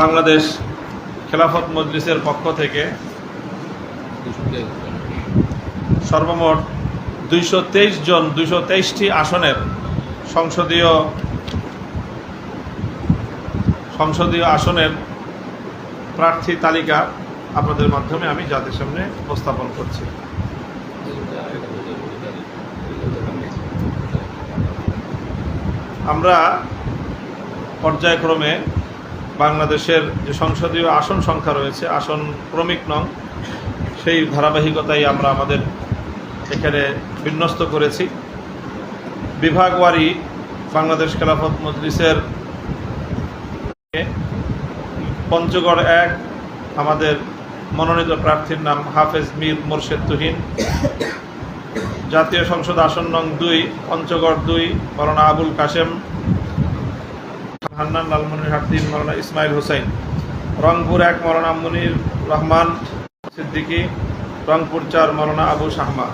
বাংলাদেশ খেলাফত মজলিসের পক্ষ থেকে সর্বমোট দুইশো তেইশ জন, দুইশো তেইশটি আসনের সংসদীয় সংসদীয় আসনের প্রার্থী তালিকা আপনাদের মাধ্যমে আমি জাতির সামনে উপস্থাপন করছি। আমরা পর্যায়ক্রমে বাংলাদেশের যে সংসদীয় আসন সংখ্যা রয়েছে, আসন ক্রমিক নং, সেই ধারাবাহিকতাই আমরা আমাদের এখানে বিন্যস্ত করেছি। বিভাগওয়ারি বাংলাদেশ খেলাফত মজলিসের পঞ্চগড় এক, আমাদের মনোনীত প্রার্থীর নাম হাফেজ মীর মোর্শেদ তুহিন। জাতীয় সংসদ আসন নং দুই, পঞ্চগড় দুই মরনা আবুল কাশেম। হান্নান লালমনিরহাট তিন মরনা ইসমাইল হোসেন, রংপুর এক মরনা মুনির রহমান সিদ্দিকী, রংপুর চার মরনা আবু শাহমা,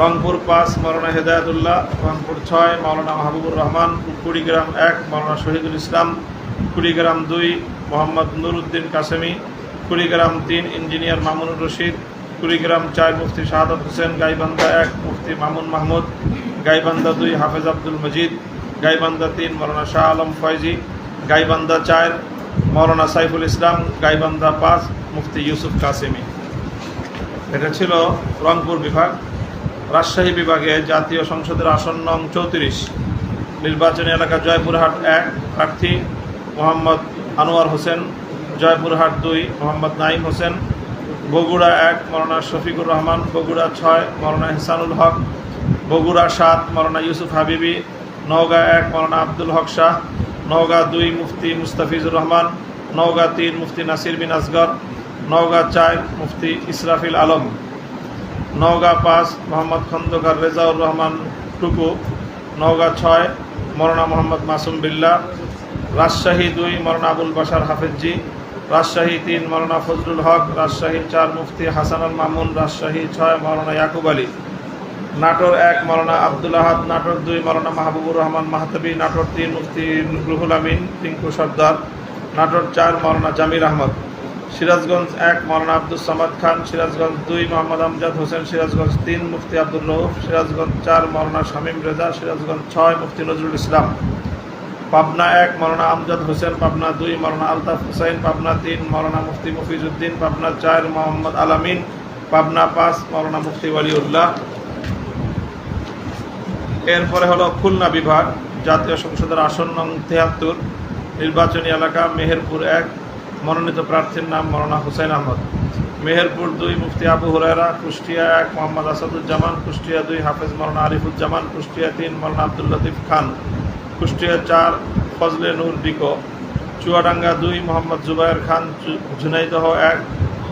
রংপুর পাঁচ মরনা হেদায়তুল্লাহ, রংপুর ছয় মৌলানা মাহবুবুর রহমান, কুড়িগ্রাম এক মৌলানা শহীদুল ইসলাম, কুড়িগ্রাম দুই মোহাম্মদ নুরুদ্দিন কাসেমি, কুড়িগ্রাম তিন ইঞ্জিনিয়ার মামুনুর রশিদ, কুড়িগ্রাম চার মুফতি শাহাদত হোসেন, গাইবান্ধা এক মুফতি মামুন মাহমুদ, গাইবান্ধা দুই হাফেজ আব্দুল মজিদ গাইবান্ধা তিন, মৌলানা শাহ আলম ফয়জি, গাইবান্ধা চার, মৌলানা সাইফুল ইসলাম, গাইবান্ধা পাঁচ, মুফতি ইউসুফ কাসেমি। এটা ছিল রংপুর বিভাগ। রাজশাহী বিভাগে জাতীয় সংসদের আসন নং চৌত্রিশ। নির্বাচনী এলাকা জয়পুরহাট এক, প্রার্থী মোহাম্মদ আনোয়ার হোসেন, জয়পুরহাট দুই, মোহাম্মদ নাইম হোসেন। বগুড়া এক মরনা শফিকুর রহমান। বগুড়া ছয় মরনা হেসানুল হক। বগুড়া সাত মরনা ইউসুফ হাবিবি। নওগাঁ এক মরনা আব্দুল হক শাহ। নওগাঁ দুই, মুফতি মুস্তাফিজুর রহমান। নওগাঁ তিন, মুফতি নাসির বিন আসগর। নওগাঁ চার, মুফতি ইসরাফিল আলম। নওগাঁ পাঁচ, মোহাম্মদ খন্দকার রেজাউর রহমান টুকু। নওগাঁ ছয় মরনা মোহাম্মদ মাসুম বিল্লা। রাজশাহী দুই মরনা আবুল বাসার হাফেজজি। রাজশাহী তিন মরনা ফজলুল হক। রাজশাহী চার, মুফতি হাসান আল মামুন। রাজশাহী ছয় মরনা ইয়াকুব আলী। নাটোর এক মরনা আব্দুল আহাদ, নাটোর দুই মরনা মাহবুবুর রহমান মাহাতবি, নাটোর তিন, মুফতি রুহুল আমিন টিঙ্কু সর্দার, নাটোর চার মরনা জামির আহমদ। সিরাজগঞ্জ এক মৌলানা আব্দুল সামাদ খান, সিরাজগঞ্জ দুই, মোহাম্মদ আমজাদ হোসেন, সিরাজগঞ্জ তিন, মুফতি আব্দুল রৌফ সিরাজগঞ্জ চার মৌলানা শামীম রেজা, সিরাজগঞ্জ ছয়, মুফতি নজরুল ইসলাম। পাবনা এক মৌলানা আমজাদ হোসেন, পাবনা দুই মৌলানা আলতাফ হুসাইন পাবনা তিন মৌলানা মুফতি মফিজউদ্দিন পাবনা চার, মোহাম্মদ আলামিন পাবনা পাঁচ মৌলানা মুফতি ওয়ালিউল্লাহ। এরপরে হলো খুলনা বিভাগ, জাতীয় সংসদের আসন নং তেহাত্তর, নির্বাচনী এলাকা মেহেরপুর এক, মনোনীত প্রার্থীর নাম মৌলানা হুসাইন আহমদ। মেহেরপুর দুই, মুফতি আবু হুরায়রা, কুষ্টিয়া এক, মোহাম্মদ আসাদুজ্জামান, কুষ্টিয়া দুই, হাফেজ মৌলানা আরিফুজ্জামান, কুষ্টিয়া তিন মৌলানা আব্দুল লতিফ খান। কুষ্টিয়া চার, ফজলে নূর ডিকো চুয়াডাঙ্গা দুই, মোহাম্মদ জুবায়ের খান ঝুনাইদহ এক,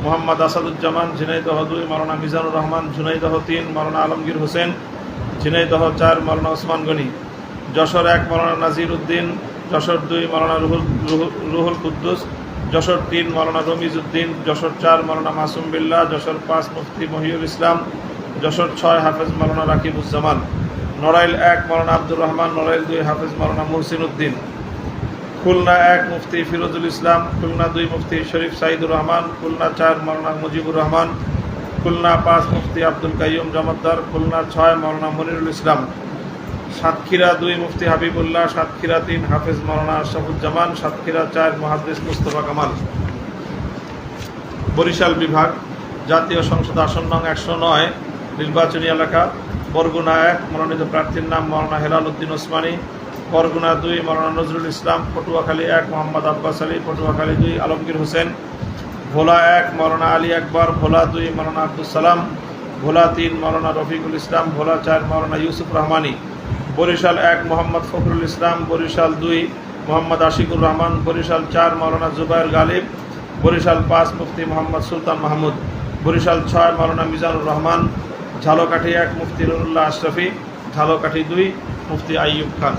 মোহাম্মদ আসাদুজ্জামান, ঝিনাইদহ দুই মৌলানা মিজানুর রহমান, ঝুনাইদহ তিন মৌলানা আলমগীর হোসেন ঝিনাইদহ চার মৌলানা ওসমান গনি। যশোর এক মৌলানা নাজির উদ্দিন। যশোর দুই মৌলানা রুহুল রুহুল- কুদ্দুস। যশোর তিন মৌলানা রমিজ উদ্দিন। যশোর চার মৌলানা মাসুম বিল্লাহ। যশোর পাঁচ, মুফতি মহিউল ইসলাম। যশোর ছয়, হাফেজ মৌলানা রাকিবুজ্জামান। নড়াইল এক মৌলানা আব্দুর রহমান। নড়াইল দুই, হাফেজ মৌলানা মুহসিন উদ্দিন। খুলনা এক, মুফতি ফিরোজুল ইসলাম। খুলনা দুই, মুফতি শরীফ সাইদুর রহমান। খুলনা চার মৌলানা মুজিবুর রহমান। খুলনা পাঁচ মুফতি আব্দুল কাইয়ুম জমাদ্দার, খুলনা ছয় মৌলানা মনিরুল ইসলাম, সাতক্ষীরা দুই মুফতি হাবিবুল্লাহ, সাতক্ষীরা তিন হাফেজ মৌলানা আশরাফুজ্জামান, সাতক্ষীরা চার মহাদ্দেশ মুস্তফা কামাল। বরিশাল বিভাগ, জাতীয় সংসদ আসন নং একশো নয়, নির্বাচনী এলাকা, বরগুনা এক, মনোনীত প্রার্থীর নাম মৌলানা হেলাল উদ্দিন ওসমানী, বরগুনা দুই, মৌলানা নজরুল ইসলাম, পটুয়াখালী এক, মোহাম্মদ আব্বাস আলী, পটুয়াখালী দুই, আলমগীর হোসেন ভোলা এক, মৌলানা আলী আকবর, ভোলা দুই, মৌলানা আব্দুল সালাম, ভোলা তিন, মৌলানা রফিকুল ইসলাম, ভোলা চার, মৌলানা ইউসুফ রহমানী। বরিশাল এক, মোহাম্মদ ফখরুল ইসলাম, বরিশাল দুই, মোহাম্মদ আশিকুর রহমান, বরিশাল চার, মৌলানা জুবাইর গালিব, বরিশাল পাঁচ, মুফতি মোহাম্মদ সুলতান মাহমুদ, বরিশাল ছয়, মৌলানা মিজানুর রহমান, ঝালকাঠি এক, মুফতি নুরুল্লাহ আশরফি, ঝালকাঠি দুই, মুফতি আইয়ুব খান।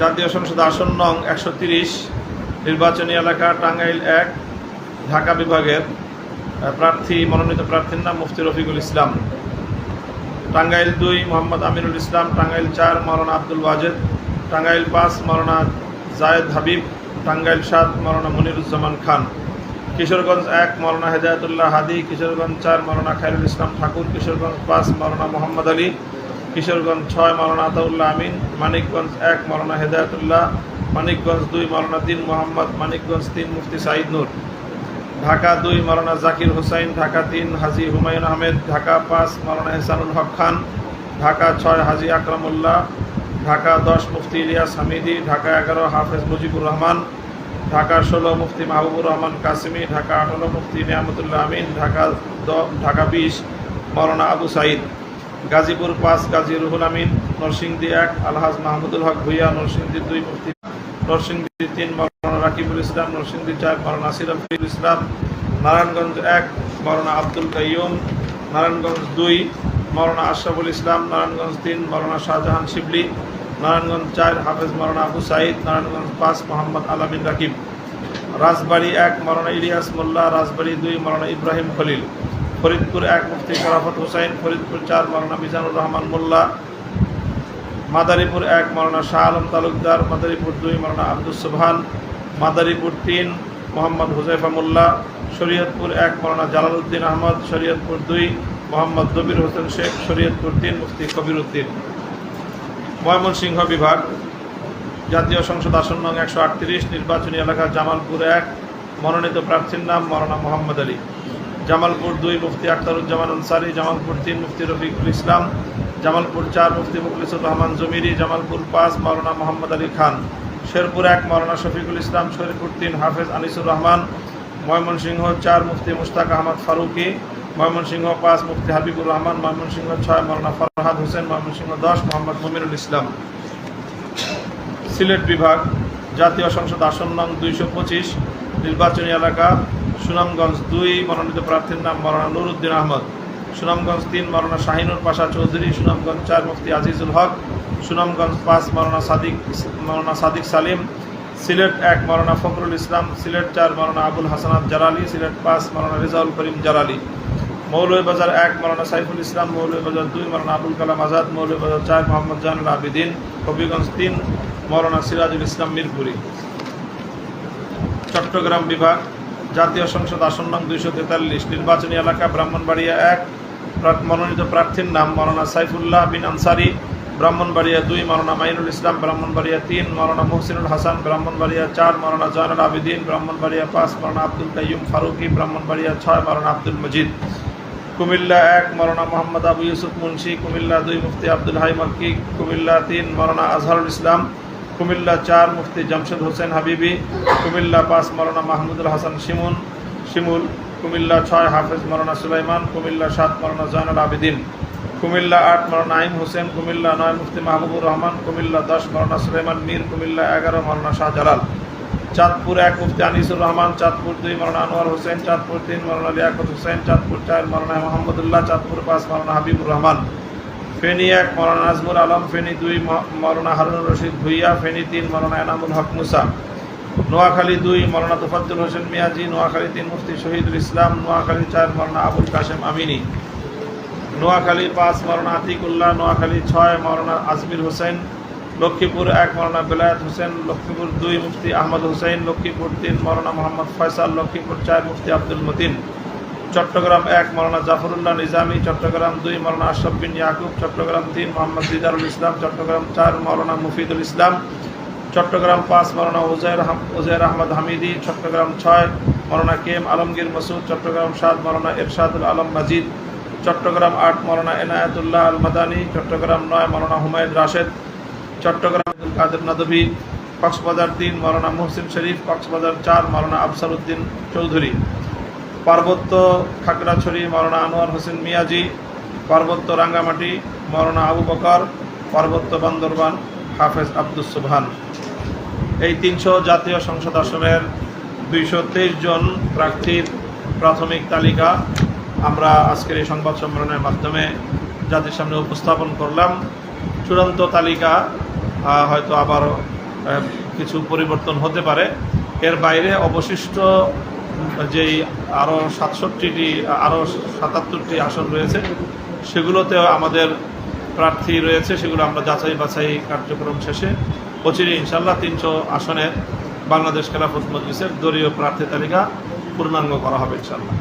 জাতীয় সংসদ আসন নং একশো তিরিশ নির্বাচনী এলাকা টাঙ্গাইল এক, ঢাকা বিভাগের প্রার্থী, মনোনীত প্রার্থীর নাম মুফতি রফিকুল ইসলাম। টাঙ্গাইল দুই, মোহাম্মদ আমিনুল ইসলাম। টাঙ্গাইল চার মৌলানা আব্দুল ওয়াজেদ। টাঙ্গাইল পাঁচ মৌলানা জায়েদ হাবিব। টাঙ্গাইল সাত মৌলানা মনিরুজ্জামান খান। কিশোরগঞ্জ এক মৌলানা হেদায়তুল্লাহ হাদি। কিশোরগঞ্জ চার মৌলানা খায়রুল ইসলাম ঠাকুর। কিশোরগঞ্জ পাঁচ মৌলানা মোহাম্মদ আলী। কিশোরগঞ্জ ছয় মৌলানা আতাউল্লাহ আমিন। মানিকগঞ্জ এক মৌলানা হেদায়তুল্লাহ মানিকগঞ্জ দুই মৌলানা তিন মোহাম্মদ, মানিকগঞ্জ তিন, মুফতি সাইদ নূর। ঢাকা দুই মৌলানা জাকির হোসাইন, ঢাকা তিন, হাজি হুমায়ুন আহমেদ, ঢাকা পাঁচ মৌলানা হেসানুল হক খান, ঢাকা ছয়, হাজি আকরামুল্লাহ, ঢাকা দশ, মুফতি ইলিয়াস হামিদি, ঢাকা এগারো, হাফেজ মুজিবুর রহমান, ঢাকা ষোলো, মুফতি মাহবুবুর রহমান কাসিমি, ঢাকা আঠারো, মুফতি নিয়ামতুল্লাহ আমিন, ঢাকা ঢাকা বিশ মৌলানা আবু সাইদ। গাজীপুর পাঁচ, গাজী রুহুল আমিন, নরসিংদী এক, আলহাজ মাহমুদুল হক ভুইয়া নরসিংদী দুই, মুফতি নরসিংদী তিন মৌলানা রাকিবুল ইসলাম, নরসিংদী চার মৌলানা সিরাফুল ইসলাম, নারায়ণগঞ্জ এক মৌলানা আব্দুল কাইয়ুম, নারায়ণগঞ্জ দুই মৌলানা আশরাফুল ইসলাম, নারায়ণগঞ্জ তিন মৌলানা শাহজাহান শিবলি, নারায়ণগঞ্জ চার, হাফেজ মৌলানা আবু সাইদ নারায়ণগঞ্জ পাঁচ, মোহাম্মদ আলামিন রাকিব। রাজবাড়ী এক, মৌলানা ইলিয়াস মোল্লা, রাজবাড়ী দুই, মৌলানা ইব্রাহিম খলিল। ফরিদপুর এক, মুফতি শরাফত হুসাইন, ফরিদপুর চার, মৌলানা মিজানুর রহমান মোল্লা মাদারীপুর এক মৌলানা শাহ আলম তালুকদার, মাদারীপুর দুই মৌলানা আব্দুল সোহান মাদারীপুর তিন, মোহাম্মদ হুজাইফা মোল্লা, শরীয়তপুর এক মৌলানা জালালউদ্দিন আহমদ, শরীয়তপুর দুই, মোহাম্মদ দবির হোসেন শেখ, শরীয়তপুর তিন, মুফতি কবির উদ্দিন ময়মনসিংহ বিভাগ, জাতীয় সংসদ আসন নং একশো আটত্রিশ, নির্বাচনী এলাকা জামালপুর এক, মনোনীত প্রার্থীর নাম মৌলানা মোহাম্মদ আলী। জামালপুর দুই, মুফতি আখতারুজ্জামান আনসারি, জামালপুর তিন, মুফতি রফিকুল ইসলাম জামালপুর চার মুফতি মুখলিসুর রহমান জমিরি, জামালপুর পাঁচ মৌলানা মোহাম্মদ আলী খান, শেরপুর এক মৌলানা শফিকুল ইসলাম, শরীফুর তিন হাফেজ আনিসুর রহমান, ময়মনসিংহ চার মুফতি মুস্তাক আহমদ ফারুকি, ময়মনসিংহ পাঁচ মুফতি হাবিবুর রহমান, ময়মনসিংহ ছয় মৌলানা ফরহাদ হোসেন, ময়মনসিংহ দশ মোহাম্মদ মমিনুল ইসলাম। সিলেট বিভাগ, জাতীয় সংসদ আসন নং দুইশো পঁচিশ, নির্বাচনী এলাকা, সুনামগঞ্জ দুই, মনোনীত প্রার্থীর নাম মৌলানা নুরুদ্দিন আহমদ। সুনামগঞ্জ তিন মৌলানা শাহিনুর পাশা চৌধুরী, সুনামগঞ্জ চার, মুফতি আজিজুল হক, সুনামগঞ্জ পাঁচ মৌলানা সাদিক মৌলানা সাদিক সালিম, সিলেট এক মৌলানা ফখরুল ইসলাম, সিলেট চার মৌলানা আবুল হাসানাত জালালি, সিলেট পাঁচ মৌলানা রেজাউল করিম জালালি। মৌলভীবাজার এক মৌলানা সাইফুল ইসলাম মৌলভীবাজার দুই মৌলানা আবুল কালাম আজাদ মৌলভীবাজার চার, মোহাম্মদ জানুল আবিদিন, হবিগঞ্জ তিন মৌলানা সিরাজুল ইসলাম মিরপুরি। চট্টগ্রাম বিভাগ, জাতীয় সংসদ আসন নং দুইশো তেতাল্লিশ, নির্বাচনী এলাকা ব্রাহ্মণবাড়িয়া এক মনোনীত প্রার্থীর নাম মৌলানা সাইফুল্লাহ বিন আনসারি, ব্রাহ্মণবাড়িয়া দুই, মৌলানা মাইনুল ইসলাম, ব্রাহ্মণবাড়িয়া তিন, মৌলানা মোহসিনুল হাসান, ব্রাহ্মণবাড়িয়া চার, মৌলানা জয়নুল আবিদিন, ব্রাহ্মণবাড়িয়া পাঁচ, মৌলানা আব্দুল কাইয়ুম ফারুকি, ব্রাহ্মণবাড়িয়া ছয়, মৌলানা আব্দুল মজিদ। কুমিল্লা এক, মৌলানা মোহাম্মদ আবু ইউসুফ মুন্সি, কুমিল্লা দুই, মুফতি আব্দুল হাই মক্কি কুমিল্লা তিন, মৌলানা আজহারুল ইসলাম, কুমিল্লা চার, মুফতি জামশেদ হোসেন হাবিবি, কুমিল্লা পাঁচ, মৌলানা মাহমুদুল হাসান শিমুন, শিমুল কুমিল্লা ছয়, হাফেজ মৌলানা সুলাইমান, কুমিল্লা সাত, মৌলানা জয়নুল আবিদিন, কুমিল্লা আট, মৌলানা নাইম হোসেন, কুমিল্লা নয়, মুফতি মাহবুবুর রহমান, কুমিল্লা দশ, মৌলানা সুলাইমান মীর, কুমিল্লা এগারো, মৌলানা শাহজালাল। চাঁদপুর এক, মুফতি আনিসুর রহমান, চাঁদপুর দুই, মৌলানা আনোয়ার হোসেন, চাঁদপুর তিন, মৌলানা লিয়াকত হোসেন, চাঁদপুর চার, মৌলানা মোহাম্মদুল্লাহ, চাঁদপুর পাঁচ, মৌলানা হাবিবুর রহমান। ফেনী এক, মৌলানা নাজমুল আলম, ফেনী দুই, ম- মৌলানা হারুনুর রশিদ ভুইয়া, ফেনী তিন, মৌলানা এনামুল হক মুসা। নোয়াখালী দুই, মৌলানা তোফাজ্জুল হোসেন মিয়াজি, নোয়াখালী তিন, মুফতি শহীদুল ইসলাম, নোয়াখালী চার, মৌলানা আবুল কাশেম আমিনী। নোয়াখালী পাঁচ, মৌলানা আতিকুল্লাহ, নোয়াখালী ছয়, মৌলানা আজমির হোসেন, লক্ষ্মীপুর এক, মৌলানা বেলায়েত হোসেন, লক্ষ্মীপুর দুই, মুফতি আহমদ হোসেন, লক্ষ্মীপুর তিন, মৌলানা মোহাম্মদ ফয়সাল, লক্ষ্মীপুর চার, মুফতি আব্দুল মতিন। চট্টগ্রাম এক, মৌলানা জাফরুল্লাহ নিজামী, চট্টগ্রাম দুই, মৌলানা আশরাফ বিন ইয়াকুব, চট্টগ্রাম তিন, মোহাম্মদ দিদারুল ইসলাম, চট্টগ্রাম চার, মৌলানা মুফিদুল ইসলাম চট্টগ্রাম পাঁচ, মৌলানা আহম- উজের আহমদ হামিদি, চট্টগ্রাম ছয়, মৌলানা কেম আলমগীর মসুদ, চট্টগ্রাম সাত, মৌলানা এরশাদুল আলম মাজিদ, চট্টগ্রাম আট, মৌলানা এনায়েতুল্লাহ আল মাদানী, চট্টগ্রাম নয়, মৌলানা হুমায়ুদ রাশেদ, চট্টগ্রাম আব্দুল কাদের নদভী কক্সবাজার তিন, মৌলানা মুহসিন শরীফ, কক্সবাজার চার, মৌলানা আফসার উদ্দিন চৌধুরী, পার্বত্য খাগড়াছড়ি, মৌলানা আনোয়ার হোসেন মিয়াজি, পার্বত্য রাঙ্গামাটি, মৌলানা আবু বকর, পার্বত্য বান্দরবান হাফেজ আব্দুস সুবহান। এই তিনশো জাতীয় সংসদ আসনের দুইশো তেইশ জন প্রার্থীর প্রাথমিক তালিকা আমরা আজকের এই সংবাদ সম্মেলনের মাধ্যমে জাতির সামনে উপস্থাপন করলাম। চূড়ান্ত তালিকা হয়তো আবার কিছু পরিবর্তন হতে পারে। এর বাইরে অবশিষ্ট যেই আরও সাতষট্টিটি আরও সাতাত্তরটি আসন রয়েছে, সেগুলোতেও আমাদের প্রার্থী রয়েছে। সেগুলো আমরা যাচাই বাছাই কার্যক্রম শেষে অচিরে ইনশাল্লাহ তিনশো আসনের বাংলাদেশ খেলাফত মজলিসের দলীয় প্রার্থী তালিকা পূর্ণাঙ্গ করা হবে ইনশাল্লাহ